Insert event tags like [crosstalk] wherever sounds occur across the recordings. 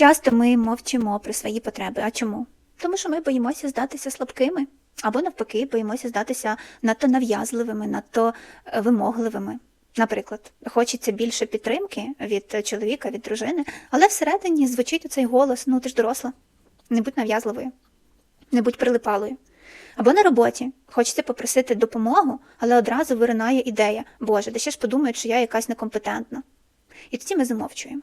Часто ми мовчимо про свої потреби. А чому? Тому що ми боїмося здатися слабкими, або навпаки, боїмося здатися надто нав'язливими, надто е, вимогливими. Наприклад, хочеться більше підтримки від чоловіка, від дружини, але всередині звучить оцей голос: ну ти ж доросла, не будь нав'язливою, не будь прилипалою. Або на роботі хочеться попросити допомогу, але одразу виринає ідея: Боже, де ще ж подумають, що я якась некомпетентна. І тоді ми замовчуємо.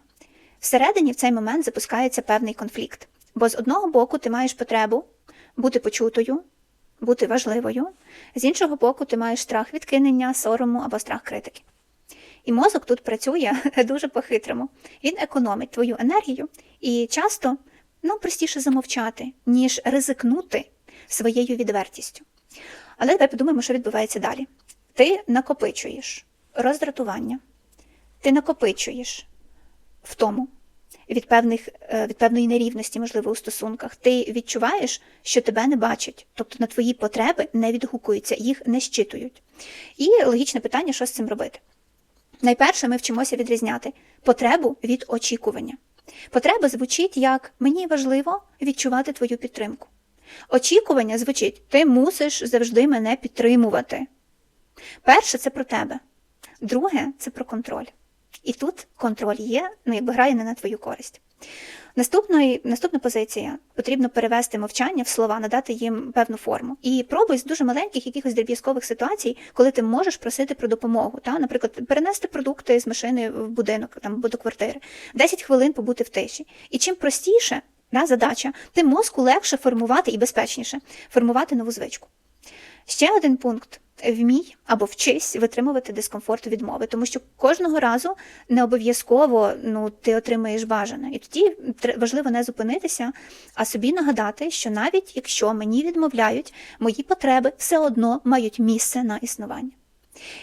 Всередині в цей момент запускається певний конфлікт, бо з одного боку ти маєш потребу бути почутою, бути важливою, з іншого боку, ти маєш страх відкинення, сорому або страх критики. І мозок тут працює [laughs] дуже по-хитрому. Він економить твою енергію і часто нам простіше замовчати, ніж ризикнути своєю відвертістю. Але давай подумаємо, що відбувається далі. Ти накопичуєш роздратування, ти накопичуєш втому від певних е, від певної нерівності, можливо, у стосунках. Ти відчуваєш, що тебе не бачать, тобто на твої потреби не відгукуються, їх не щитують. І логічне питання, що з цим робити. Найперше, ми вчимося відрізняти потребу від очікування. Потреба звучить як мені важливо відчувати твою підтримку. Очікування звучить ти мусиш завжди мене підтримувати. Перше це про тебе, друге це про контроль. І тут контроль є, ну якби грає не на твою користь. Наступної, наступна позиція потрібно перевести мовчання в слова, надати їм певну форму. І пробуй з дуже маленьких якихось дріб'язкових ситуацій, коли ти можеш просити про допомогу. Та? Наприклад, перенести продукти з машини в будинок там, або до квартири, 10 хвилин побути в тиші. І чим простіше да, задача, тим мозку легше формувати і безпечніше формувати нову звичку. Ще один пункт. Вмій або вчись витримувати дискомфорт відмови, тому що кожного разу не обов'язково ну, ти отримаєш бажане. І тоді важливо не зупинитися, а собі нагадати, що навіть якщо мені відмовляють, мої потреби все одно мають місце на існування.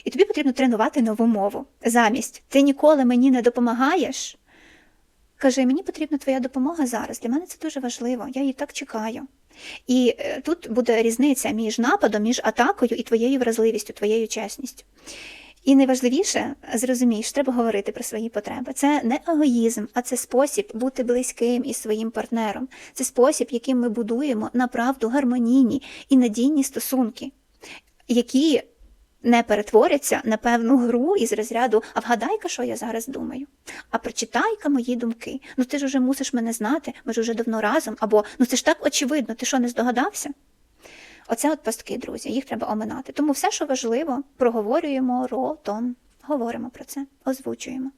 І тобі потрібно тренувати нову мову. Замість ти ніколи мені не допомагаєш. Кажи, мені потрібна твоя допомога зараз. Для мене це дуже важливо, я її так чекаю. І е, тут буде різниця між нападом, між атакою і твоєю вразливістю, твоєю чесністю. І найважливіше, зрозумій, що треба говорити про свої потреби. Це не егоїзм, а це спосіб бути близьким із своїм партнером. Це спосіб, яким ми будуємо направду гармонійні і надійні стосунки, які не перетворяться на певну гру із розряду А вгадай-ка, що я зараз думаю. А прочитай-ка мої думки. Ну ти ж уже мусиш мене знати, ми ж уже давно разом, або ну це ж так очевидно, ти що не здогадався? Оце от пастки, друзі, їх треба оминати. Тому все, що важливо, проговорюємо ротом, говоримо про це, озвучуємо.